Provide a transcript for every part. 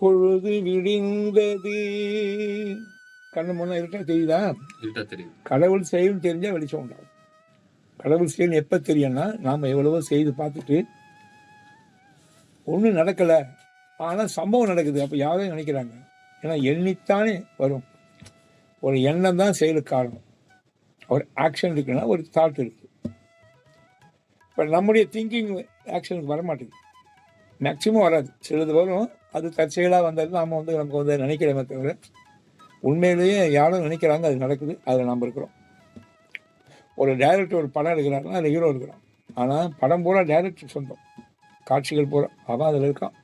பொழுது விடிந்தது. கண்ணு முன்ன இருக்கா தெரியுதா? இருட்டா தெரியுது. கடவுள் செயல் தெரிஞ்சால் வெளிச்சம் உண்டாகும். கடவுள் செயல் எப்போ தெரியும்னா நாம் எவ்வளவோ செய்து பார்த்துட்டு ஒன்றும் நடக்கலை. ஆனால் சம்பவம் நடக்குது. அப்போ யாரும் நினைக்கிறாங்க. ஏன்னா எண்ணித்தானே வரும். ஒரு எண்ணம் தான் செயலுக்கு காரணம். ஒரு ஆக்ஷன் இருக்குன்னா ஒரு தாட் இருக்கு. இப்போ நம்முடைய திங்கிங் ஆக்ஷனுக்கு வர மாட்டேங்குது மேக்சிமம் வராது. சிலது வரும். அது தற்செயலாக வந்தது நாம் வந்து நமக்கு வந்து நினைக்கிறோமே தவிர உண்மையிலேயே யாரும் நினைக்கிறாங்க அது நடக்குது அதில் நாம் இருக்கிறோம். ஒரு டைரக்டர் ஒரு படம் எடுக்கிறாருன்னா அதில் ஹீரோ இருக்கிறான். ஆனால் படம் பூரா டைரக்டர் சொந்தம். காட்சிகள் பூரா அவன் அதில் இருக்கான்.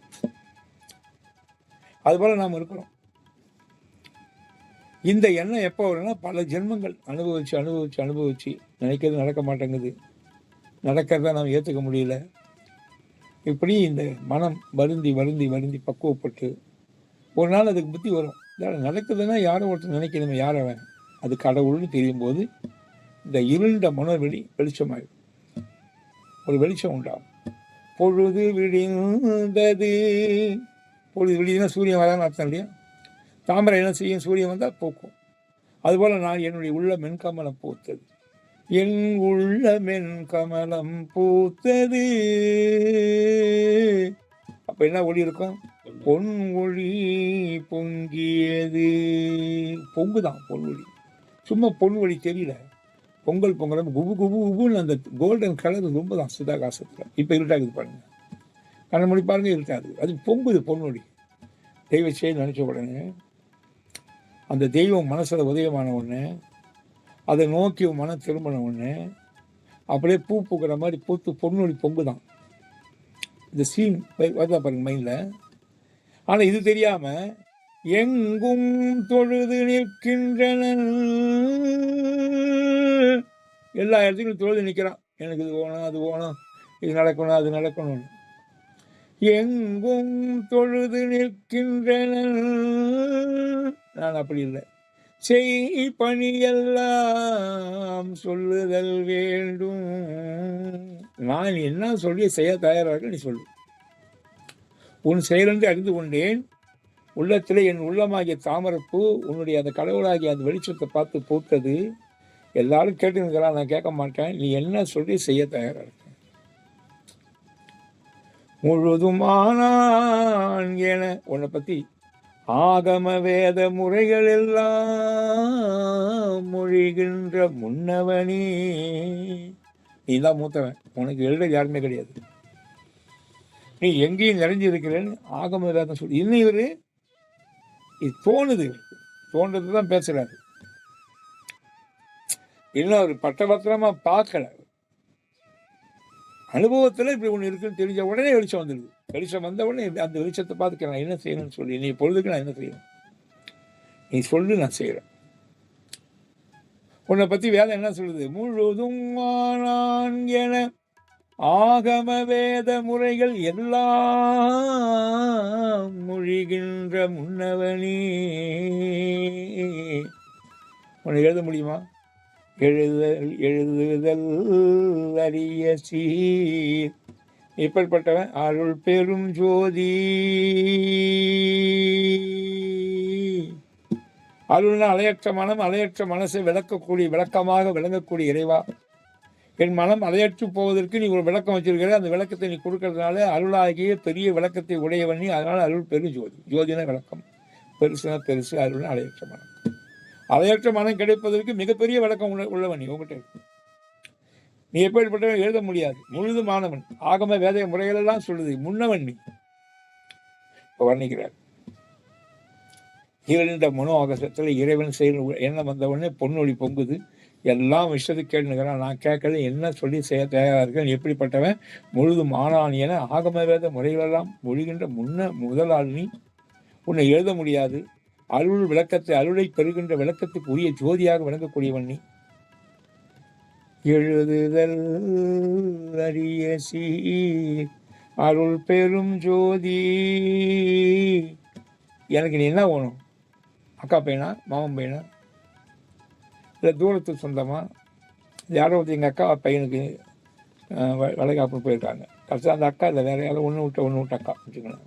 அதுபோல் நாம் இருக்கிறோம். இந்த எண்ணம் எப்போ வரும்னா பல ஜென்மங்கள் அனுபவிச்சு அனுபவிச்சு அனுபவிச்சு நினைக்கிறது நடக்க மாட்டேங்குது. நடக்கிறத நாம் ஏற்றுக்க முடியல. இப்படி இந்த மனம் வருந்தி வருந்தி வருந்தி பக்குவப்பட்டு ஒரு நாள் அதுக்கு புத்தி வரும். இதால நடக்குதுன்னா யாரோ ஒருத்தர் நினைக்கணுமே யார் அவன்? அது கடவுள்னு தெரியும் போது இந்த இருண்ட மனவெளி வெளிச்சமாயிடும். ஒரு வெளிச்சம் உண்டாகும். பொழுது விடிந்தது. பொழுது விடினா சூரியன் வரான்னு அர்த்தம் இல்லையா? தாமரை என்ன செய்யும்? சூரியன் வந்தால் போக்கும். அதுபோல் நான் என்னுடைய உள்ள மென்கமலம் பூத்தது. என் உள்ள மென்கமலம் பூத்தது. அப்போ என்ன ஒளி இருக்கும்? பொன் ஒளி பொங்கியது. பொங்குதான் பொன் ஒளி. சும்மா பொன் ஒளி தெரியல. பொங்கல் பொங்கல் குபு குபு குபுன்னு அந்த கோல்டன் கலர் ரொம்ப தான் சிதாகாசத்தில். இப்போ இருட்டாகுது பாருங்க. கண்ண மொழி பாருங்க இருட்டாது அது பொங்குது பொன்னொழி தெய்வ செய்ய நினச்ச உடனே அந்த தெய்வம் மனசில் உதயமான உடனே அதை நோக்கி மனம் திரும்பின உடனே அப்படியே பூ பூக்கிற மாதிரி பூத்து பொன்னொழி பொங்குதான். இந்த சீன் வருதா பாருங்க மைண்டில் ஆனால் இது தெரியாமல் எங்கும் தொழுது நிற்கின்றன எல்லா இடத்துக்கும் தொழுது நிற்கிறான். எனக்கு இது வேணும் அது வேணும் இது நடக்கணும் அது நடக்கணும் எங்கும் தொழுது நிற்கின்றன நான் அப்படி இல்லை. செய் பணியெல்லாம் சொல்லுதல் வேண்டும். நான் என்ன சொல்லி செய்ய தயாராக நீ சொல்லு. உன் செயலென்று அறிந்து கொண்டேன். உள்ளத்தில் என் உள்ளமாகிய தாமரப்பூ உன்னுடைய அந்த கடவுளாகிய அந்த வெளிச்சத்தை பார்த்து பூத்தது. எல்லாரும் கேட்டுருக்கிறான் நான் கேட்க மாட்டேன். நீ என்ன சொல்லி செய்ய தயாராக இருக்க. முழுதுமானான் என உன்னை பற்றி ஆகம வேத முறைகள் எல்லாம் மொழிகின்ற முன்னவனே. நீ தான் மூத்தவன். உனக்கு எழுத யாருமே கிடையாது. நீ எங்கேயும் நிறைஞ்சிருக்கிறேன்னு ஆகம வேதம் சொல்லி இன்னும் இவர் இது தோணுது. தோன்றது தான் பேசுறாரு. இன்னும் அவர் பட்டபத்திரமாக பார்க்கல. அனுபவத்தில் இப்படி ஒன்று இருக்குன்னு தெரிஞ்ச உடனே வெளிச்சம் வந்துடுது வெளிச்சம் வந்த உடனே அந்த வெளிச்சத்தை பார்த்துக்க நான் என்ன செய்யணும்னு சொல்லி. நீ பொழுதுக்கு நான் என்ன செய்யணும்? நீ சொல்லு நான் செய்கிறேன் உன்னை பற்றி வேதம் என்ன சொல்லுது? முழுதும் நான் என ஆகம வேத முறைகள் எல்லாம் மொழிகின்ற முன்னவனே. உன்னை எழுத முடியுமா? எழுதல் எழுதுதல் அரிய சீர். இப்படிப்பட்டவன் அருள் பெரும் ஜோதி. அருள்னா அலையற்ற மனம் அலையற்ற மனசை விளக்கக்கூடிய விளக்கமாக விளங்கக்கூடிய இறைவா. என் மனம் அலையற்று போவதற்கு நீ ஒரு விளக்கம் வச்சிருக்கிற அந்த விளக்கத்தை நீ கொடுக்கறதுனால அருளாகிய பெரிய விளக்கத்தை உடையவன் நீ அதனால் அருள் பெரும் ஜோதி. ஜோதினா விளக்கம். பெருசுனா பெருசு அருள்னா அலையற்ற மனம். அலையற்ற மனம் கிடைப்பதற்கு மிகப்பெரிய விளக்கம் உள்ள உள்ளவன் நீ உங்ககிட்ட இருக்கு. நீ எப்படிப்பட்டவன் எழுத முடியாது. முழுதுமானவன் ஆகம வேத முறைகளெல்லாம் சொல்லுது. முன்னவன் நீ. இப்போ வர்ணிக்கிறார். இரண்ட மனோ ஆகசத்தில் இறைவன் செயல் என்ன வந்தவொடனே பொன்னொழி பொங்குது. எல்லாம் விஷயத்துக்கு கேட்டுனுக்கிறான் நான் கேட்கல என்ன சொல்லி செய்ய தயாராக இருக்கேன் எப்படிப்பட்டவன்? முழுதும் ஆனான் என ஆகம வேத முறைகளெல்லாம் மொழிகின்ற முன்ன முதலாளினி உன்னை எழுத முடியாது. அருள் விளக்கத்தை அருளை பெறுகின்ற விளக்கத்துக்கு உரிய ஜோதியாக விளங்கக்கூடியவன் நீ. எழுதுதல் அரிய சீர். அருள் பெரும் ஜோதி. எனக்கு நீ என்ன வேணும்? அக்கா பையனா? மாமன் பையனா? இல்லை தூரத்து சொந்தமா? யாரோ ஒருத்தர் எங்கள் அக்கா பையனுக்கு வ- வளைகாப்பு போயிருக்காங்க. கடைசியாக அந்த அக்கா இல்லை வேற யாரும் ஒன்று விட்ட ஒன்று விட்ட அக்கா வச்சுக்கணும்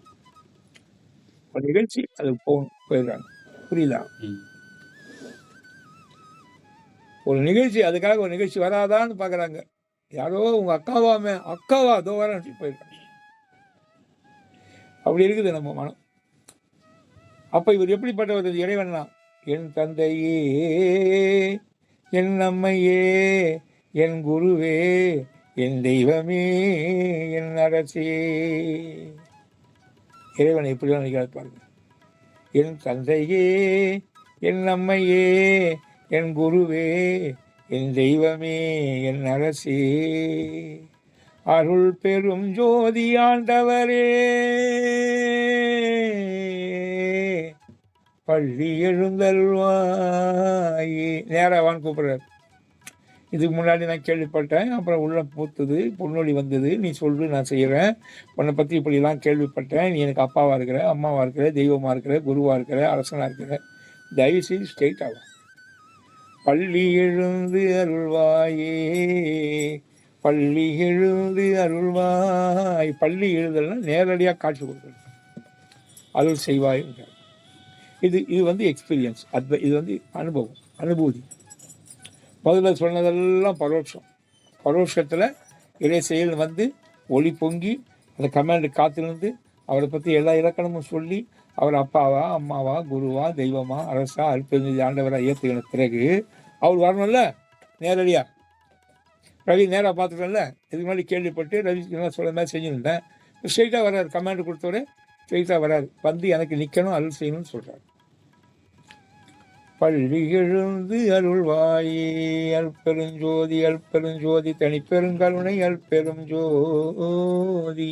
ஒரு நிகழ்ச்சி அது போகணும் போயிடுறாங்க புரியுதா? ஒரு நிகழ்ச்சி அதுக்காக ஒரு நிகழ்ச்சி வராதான்னு பார்க்குறாங்க யாரோ உங்கள் அக்காவாமே அக்காவா அதோ வரேன்னு போயிருக்காங்க. அப்படி இருக்குது நம்ம மனம். அப்போ இவர் எப்படிப்பட்டவர் இறைவனா என் தந்தையே என் அம்மையே என் குருவே என் தெய்வமே என் அரசே. இறைவனை எப்படி நினைக்கிறார் பாருங்க. என் தந்தையே என் அம்மையே என் குருவே என் தெய்வமே என் அரசே. அருள் பெரும் ஜோதி ஆண்டவரே. பள்ளி எழுந்தருள்வாயே. நேராவான்னு கூப்பிடுறாரு. இதுக்கு முன்னாடி நான் கேள்விப்பட்டேன் அப்புறம் உள்ள பூத்துது பொன்னொழி வந்தது நீ சொல்லு நான் செய்கிறேன் உன்னை பற்றி இப்படிலாம் கேள்விப்பட்டேன். நீ எனக்கு அப்பாவாக இருக்கிற அம்மாவாக இருக்கிற தெய்வமாக இருக்கிற குருவாக இருக்கிற அரசனாக இருக்கிற தயவுசெய்து ஸ்ட்ரெயிட் ஆகும் பள்ளி எழுந்து அருள்வாயே. பள்ளி எழுந்து அருள்வாய். பள்ளி எழுதல்னா நேரடியாக காட்சி கொடுக்கணும். அருள் செய்வாய் இது இது வந்து எக்ஸ்பீரியன்ஸ் அது இது வந்து அனுபவம் அனுபூதி. முதல்ல சொன்னதெல்லாம் பரோட்சம். பரோட்சத்தில் இறை செயல் வந்து ஒளி பொங்கி அந்த கமாண்டு காத்திருந்து அவரை பற்றி எல்லா இலக்கணமும் சொல்லி அவர் அப்பாவா அம்மாவா குருவா தெய்வமா அரசா அற்புதம் ஆண்டவராக ஏற்றுக்கின பிறகு அவர் வரணும்ல நேரடியாக ரவி நேராக பார்த்துட்டேன்ல இதுக்கு முன்னாடி கேள்விப்பட்டு ரவி என்ன சொல்ல மாதிரி செஞ்சுருந்தேன். ஸ்ட்ரெயிட்டாக வராரு கமாண்ட் கொடுத்தவரே ஸ்ட்ரெயிட்டாக வராரு. வந்து எனக்கு நிற்கணும் அருள் செய்யணும்னு சொல்கிறார் பள்ளி எழுந்து அருள்வாயே அல்பெருஞ்சோதி அல்பெருஞ்சோதி தனிப்பெருங்கருணை அல்பெரும் ஜோதி